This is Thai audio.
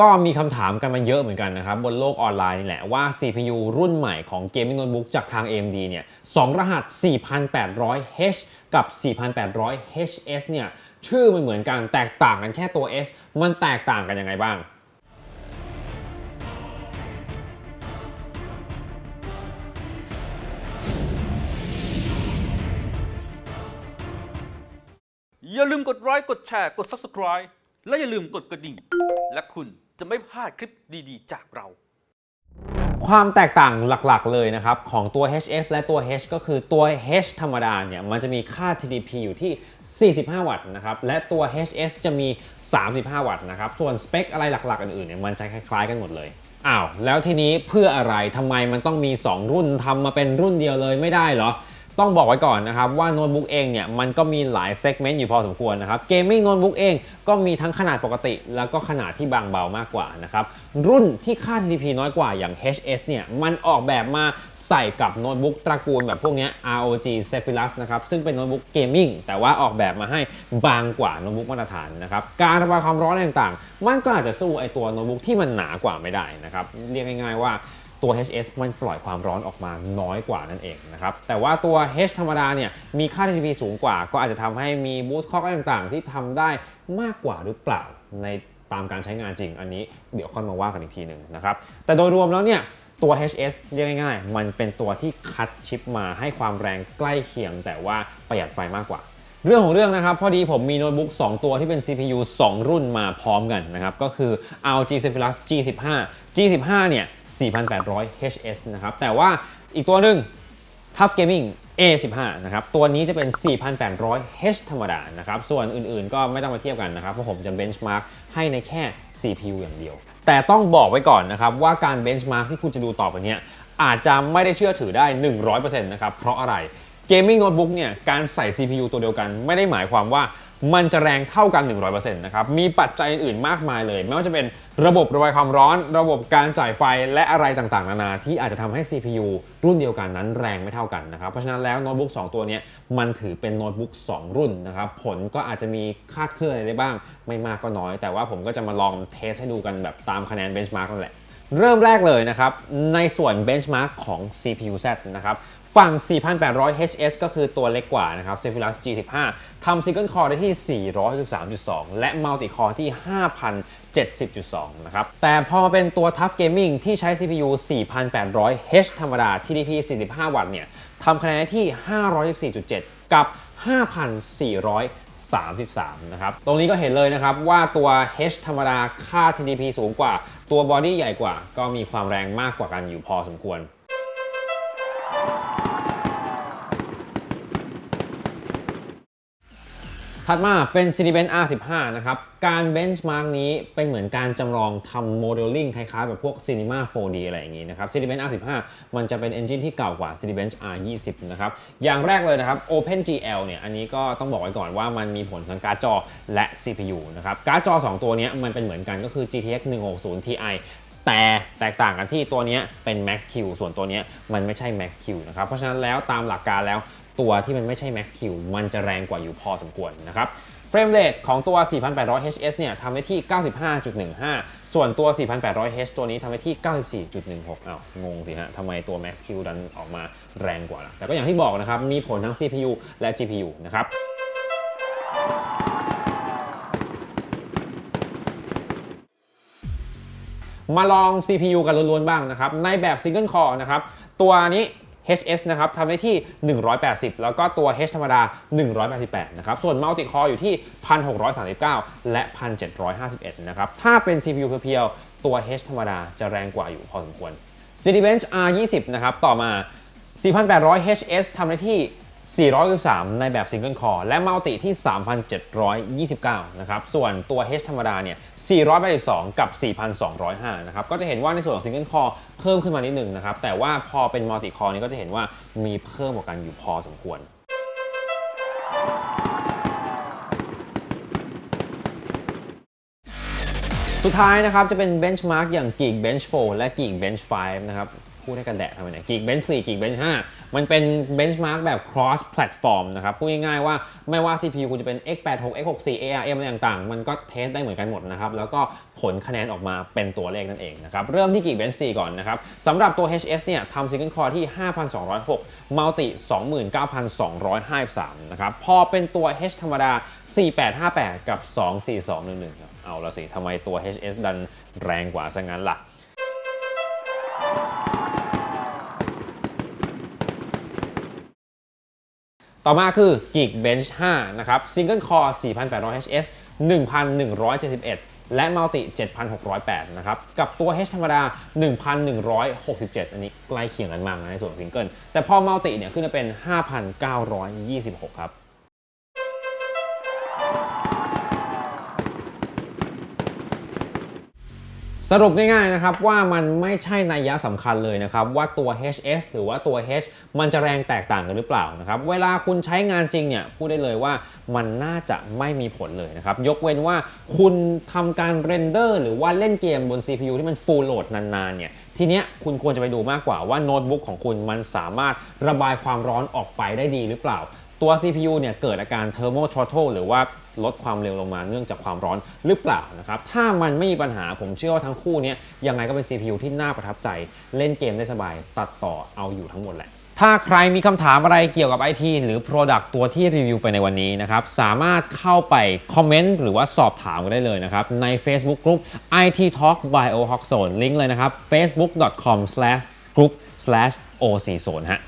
ก็มีคำถามกันมาเยอะเหมือนกันนะครับ บนโลกออนไลน์นี่แหละว่า CPU รุ่นใหม่ของ Gaming Notebook จากทาง AMD เนี่ยสองรหัส 4800H กับ 4800HS เนี่ยชื่อมันเหมือนกันแตกต่างกันแค่ตัว S มันแตกต่างกันยังไงบ้างอย่าลืมกดไลค์กดแชร์ กด Subscribe และอย่าลืมกดกระดิ่ง และคุณ จะไม่พลาดคลิปดีๆ จากเรา ความแตกต่างหลักๆ เลยนะครับ ของตัว HS และตัว H ก็คือตัว H ธรรมดาเนี่ย มันจะมีค่า TDP อยู่ที่ 45 วัตต์นะครับ และตัว HS จะมี 35 วัตต์นะครับ ส่วนสเปคอะไรหลักๆ อื่นๆเนี่ยมันจะคล้ายๆกันหมดเลยอ้าวแล้วทีนี้เพื่ออะไรทำไมมันต้องมี 2 รุ่นทำมาเป็นรุ่นเดียวเลยไม่ได้เหรอ ต้องบอกไว้ก่อนนะครับว่าโน้ตบุ๊กเองเนี่ยมันก็มีหลายเซกเมนต์อยู่พอสมควรนะครับเกมมิ่งโน้ตบุ๊กเองก็มีทั้งขนาดปกติ แล้วก็ขนาดที่บางเบามากกว่านะครับรุ่นที่ค่า TDP น้อยกว่าอย่าง HS เนี่ยมันออกแบบมาใส่กับโน้ตบุ๊กตระกูลแบบพวกนี้ ROG Zephyrus นะครับซึ่งเป็นโน้ตบุ๊กเกมมิ่งแต่ว่าออกแบบมาให้บางกว่าโน้ตบุ๊กมาตรฐานนะครับการระบายความร้อนต่างๆ มันก็อาจจะสู้ไอตัวโน้ตบุ๊กที่มันหนากว่าไม่ได้นะครับเรียกง่ายๆว่า ตัว HS มันปล่อยความร้อนออกมาน้อยกว่านั่นเองนะครับ แต่ว่าตัว H ธรรมดาเนี่ยมีค่า TDP สูงกว่า ก็อาจจะทำให้มีบูตคล็อกอะไรต่างๆ ที่ทำได้มากกว่าหรือเปล่าในตามการใช้งานจริง อันนี้เดี๋ยวค่อยมาว่ากันอีกทีหนึ่งนะครับ แต่โดยรวมแล้วเนี่ยตัว HS เรียกง่ายๆ มันเป็นตัวที่คัดชิปมาให้ความแรงใกล้เคียง แต่ว่าประหยัดไฟมากกว่า เรื่องของเรื่องนะครับ พอดีผมมีโน้ตบุ๊ก2 ตัวที่เป็น CPU 2 รุ่นมาพร้อมกันนะครับ ก็คือ ROG Zephyrus G15 G15 เนี่ย 4800 HS นะครับ แต่ว่าอีกตัวหนึ่ง Tough Gaming A15 นะครับ ตัวนี้จะเป็น 4,800 H ธรรมดานะครับ ส่วนอื่นๆ ก็ไม่ต้องมาเทียบกันนะครับ เพราะผมจะ benchmark ให้ในแค่ CPU อย่างเดียว แต่ต้องบอกไว้ก่อนนะครับว่าการ benchmark ที่คุณจะดูต่อไปเนี้ยอาจจะไม่ได้เชื่อถือได้ 100%นะครับ เพราะอะไร เกมมิ่งโน้ตบุ๊กเนี่ยการใส่ CPU ตัวเดียวกัน ไม่ได้หมายความว่ามันจะแรงเท่ากัน 100%นะครับ มีปัจจัยอื่นๆมากมายเลย ไม่ว่าจะเป็นระบบระบายความร้อน ระบบการจ่ายไฟและอะไรต่างๆ นานา ที่อาจจะทำให้ CPU รุ่นเดียวกันนั้นแรงไม่เท่ากันนะครับ เพราะฉะนั้นแล้วโน้ตบุ๊ก2ตัวนี้มันถือเป็นโน้ตบุ๊ก2 รุ่นนะครับ ผลก็อาจจะมีคาดเคลื่อนอะไรได้บ้าง ไม่มากก็น้อย แต่ว่าผมก็จะมาลองเทสให้ดูกันแบบตามคะแนน benchmark นั่นแหละเริ่มแรกเลยนะครับ ในส่วน benchmark ของ CPU Z นะครับ ฝั่ง 4,800 HS ก็คือตัวเล็กกว่านะครับ Zephyrus G15 ทำ Single Core ได้ที่ 413.2 และ Multi Core ที่ 5,070.2 นะครับ แต่พอมาเป็นตัว Tough Gaming ที่ใช้ CPU 4,800 H ธรรมดา TDP 45 วัตต์เนี่ยทำคะแนนได้ที่ 514.7 กับ 5,433 นะครับ ตรงนี้ก็เห็นเลยนะครับว่าตัว H ธรรมดาค่า TDP สูงกว่า ตัวบอดี้ใหญ่กว่า ก็มีความแรงมากกว่ากันอยู่พอสมควร ถัดมาเป็น Cinebench R15 นะครับ การ benchmark นี้เป็นเหมือนการจำลองทำโมเดลลิ่งคล้ายๆ แบบพวก Cinema 4D อะไรอย่างนี้นะครับ Cinebench R15 มันจะเป็น engine ที่เก่ากว่า Cinebench R20 นะครับ อย่างแรกเลยนะครับ OpenGL เนี่ย อันนี้ก็ต้องบอกไว้ก่อนว่ามันมีผลทั้งการ์ดจอและ CPU นะครับ การ์ดจอ 2 ตัวนี้มันเป็นเหมือนกันก็คือ GTX 160 Ti แต่แตกต่างกันที่ตัวนี้เป็น Max Q ส่วนตัวนี้มันไม่ใช่ Max Q นะครับ เพราะฉะนั้นแล้วตามหลักการแล้ว ตัวที่มันไม่ใช่ Max Q มันจะแรงกว่าอยู่พอสมควรนะครับเฟรมเรทของตัว 4,800 HS เนี่ยทำได้ที่ 95.15 ส่วนตัว 4,800 H ตัวนี้ทำได้ที่ 94.16อ้าวงงสิฮะทำไมตัว Max Q ดันออกมาแรงกว่าล่ะแต่ก็อย่างที่บอกนะครับ มีผลทั้ง CPU และ GPU นะครับมาลอง CPU กันล้วนๆบ้างนะครับ ในแบบ Single Core นะครับ ตัวนี้ HS นะครับทำได้ที่ 180 แล้วก็ตัว H ธรรมดา 188 นะครับ ส่วน Multi Core อยู่ที่ 1639 และ 1751 นะครับ ถ้าเป็น CPU เพียวๆ ตัว H ธรรมดาจะแรงกว่าอยู่พอสมควร Cinebench R20 นะครับ ต่อมา 4,800 HS ทำได้ที่ 413ในแบบ Single Core และ Multi ที่ 3,729 นะครับ ส่วนตัว H ธรรมดาเนี่ย 482 กับ 4,205 นะครับ ก็จะเห็นว่าในส่วนของ Single Core เพิ่มขึ้นมานิดหนึ่งนะครับ แต่ว่าพอเป็น Multi Core นี่ก็จะเห็นว่ามีเพิ่มกว่ากันอยู่พอสมควรสุดท้ายนะครับ จะเป็น Benchmark อย่าง Geek Bench 4 และ Geek Bench 5 นะครับ พูดให้กันแดดทำไมเนี่ย Geekbench 4 Geekbench 5 มันเป็น benchmark แบบ cross platform นะครับ พูดง่ายๆว่าไม่ว่า CPU คุณจะเป็น x86 x64 ARM อะไรต่างๆ มันก็เทสได้เหมือนกันหมดนะครับ แล้วก็ผลคะแนนออกมาเป็นตัวเลขนั่นเองนะครับ เริ่มที่ Geekbench 4 ก่อนนะครับสำหรับตัว HS เนี่ยทำ single core ที่ 5,206 multi 29,253 นะครับ พอเป็นตัว H ธรรมดา 4858 กับ 24211 ครับ เอาละสิทำไมตัว HS ดันแรงกว่าซะงั้นล่ะ ต่อมาคือ Geekbench 5 นะครับ Single Core 4,800 HS 1,171 และ Multi 7,608 นะครับ กับตัว H ธรรมดา 1,167 อันนี้ใกล้เคียงกันมากนะในส่วนของซิงเกิลแต่พอ Multi เนี่ยขึ้นมาเป็น 5,926 ครับ สรุปง่ายๆนะครับว่ามันไม่ใช่นัยยะสำคัญเลยนะครับว่าตัว HS หรือว่าตัว H มันจะแรงแตกต่างกันหรือเปล่านะครับเวลาคุณใช้งานจริงเนี่ยพูดได้เลยว่ามันน่าจะไม่มีผลเลยนะครับ ยกเว้นว่าคุณทำการเรนเดอร์หรือว่าเล่นเกมบน CPU ที่มัน full load นานๆเนี่ยทีเนี้ยคุณควรจะไปดูมากกว่าว่าโน้ตบุ๊กของคุณมันสามารถระบายความร้อนออกไปได้ดีหรือเปล่า ตัว CPU เนี่ยเกิดอาการ thermal throttle หรือว่า ลดความเร็วลงมาเนื่องจากความร้อนหรือเปล่านะครับ ถ้ามันไม่มีปัญหาผมเชื่อว่าทั้งคู่นี้ยยังไงก็เป็น CPU ที่น่าประทับใจ เล่นเกมได้สบาย ตัดต่อเอาอยู่ทั้งหมดแหละถ้าใครมีคำถามอะไรเกี่ยวกับ IT หรือ Product ตัวที่รีวิวไปในวันนี้นะครับ สามารถเข้าไปคอมเมนต์หรือว่าสอบถามกันได้เลยนะครับ ใน Facebook Group IT Talk by o h o k Zone ลิงก์เลยนะครับ facebook.com/group/oczone ฮะ